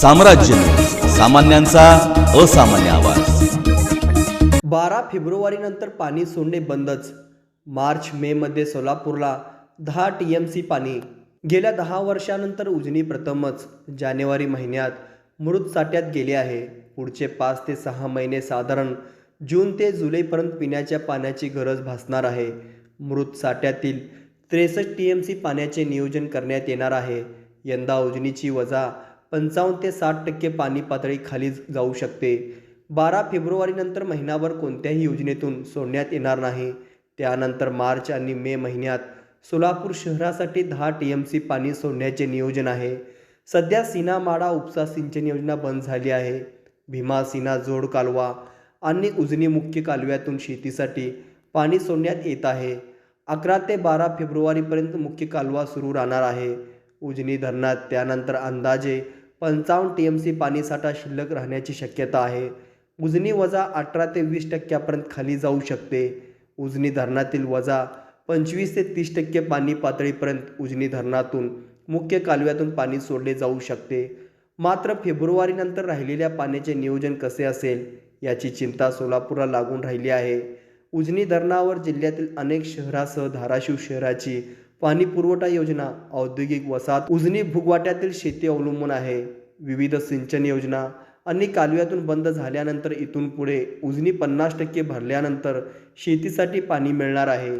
साम्राज्य. सामान्यांचा असामान्य आवाज. बारा फेब्रुवारीनंतर पाणी सोडणे बंदच. मार्च मे मध्ये सोलापूरला दहा टी एम सी पाणी. गेल्या दहा वर्षानंतर उजनी प्रथमच. जानेवारी महिन्यात मृत साठ्यात गेले आहे. पुढचे पाच ते सहा महिने साधारण जून ते जुलैपर्यंत पिण्याच्या पाण्याची गरज भासणार आहे. मृत साठ्यातील त्रेसष्ट टी एम सी पाण्याचे नियोजन करण्यात येणार आहे. यंदा उजनीची वजा पंचावन्न ते साठ टक्के पाणी पातळी खाली जाऊ शकते. बारा फेब्रुवारीनंतर महिनाभर कोणत्याही योजनेतून सोडण्यात येणार नाही. त्यानंतर मार्च आणि मे महिन्यात सोलापूर शहरासाठी दहा टी एम सी पाणी सोडण्याचे नियोजन आहे. सध्या सीना माडा उपसा सिंचन योजना बंद झाली आहे. भीमा सीना जोड कालवा आणि उजनी मुख्य कालव्यातून शेतीसाठी पाणी सोडण्यात येत आहे. अकरा ते बारा फेब्रुवारीपर्यंत मुख्य कालवा सुरू राहणार आहे. उजनी धरणात त्यानंतर अंदाजे पंचावन्न टी एम सी पाणीसाठा शिल्लक राहण्याची शक्यता आहे. उजनी वजा अठरा ते वीस टक्क्यापर्यंत खाली जाऊ शकते. उजनी धरणातील वजा पंचवीस ते तीस टक्के पाणी पातळीपर्यंत उजनी धरणातून मुख्य कालव्यातून पाणी सोडले जाऊ शकते. मात्र फेब्रुवारीनंतर राहिलेल्या पाण्याचे नियोजन कसे असेल याची चिंता सोलापूरला लागून राहिली आहे. उजनी धरणावर जिल्ह्यातील अनेक शहरासह धाराशिव शहराची पाणी पुरवठा योजना औद्योगिक वसाहत उजनी भूगवाट्यातील शेती अवलंबून आहे. विविध सिंचन योजना आणि कालव्यातून बंद झाल्यानंतर इथून पुढे उजनी पन्नास टक्के भरल्यानंतर शेतीसाठी पाणी मिळणार आहे.